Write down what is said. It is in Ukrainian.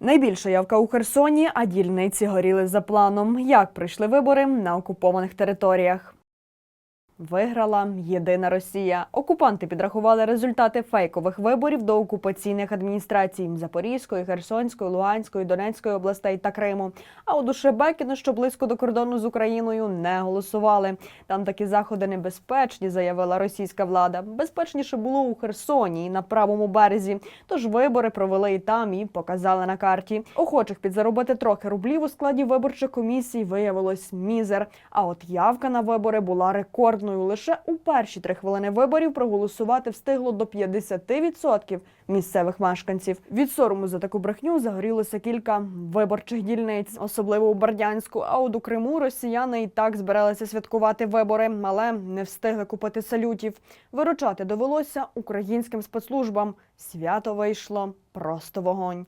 Найбільша явка у Херсоні, а дільниці горіли за планом. Як пройшли вибори на окупованих територіях? Виграла єдина Росія. Окупанти підрахували результати фейкових виборів до окупаційних адміністрацій Запорізької, Херсонської, Луганської, Донецької областей та Криму. А у Душебекіно, що близько до кордону з Україною, не голосували. Там такі заходи небезпечні, заявила російська влада. Безпечніше було у Херсоні на правому березі. Тож вибори провели і там і показали на карті. Охочих підзаробити трохи рублів у складі виборчих комісій виявилось мізер. А от явка на вибори була рекордною. Лише у перші три хвилини виборів проголосувати встигло до 50% місцевих мешканців. Від сорому за таку брехню загорілося кілька виборчих дільниць, особливо у Бердянську. А от у Криму росіяни і так збиралися святкувати вибори, але не встигли купити салютів. Виручати довелося українським спецслужбам. Свято вийшло просто вогонь.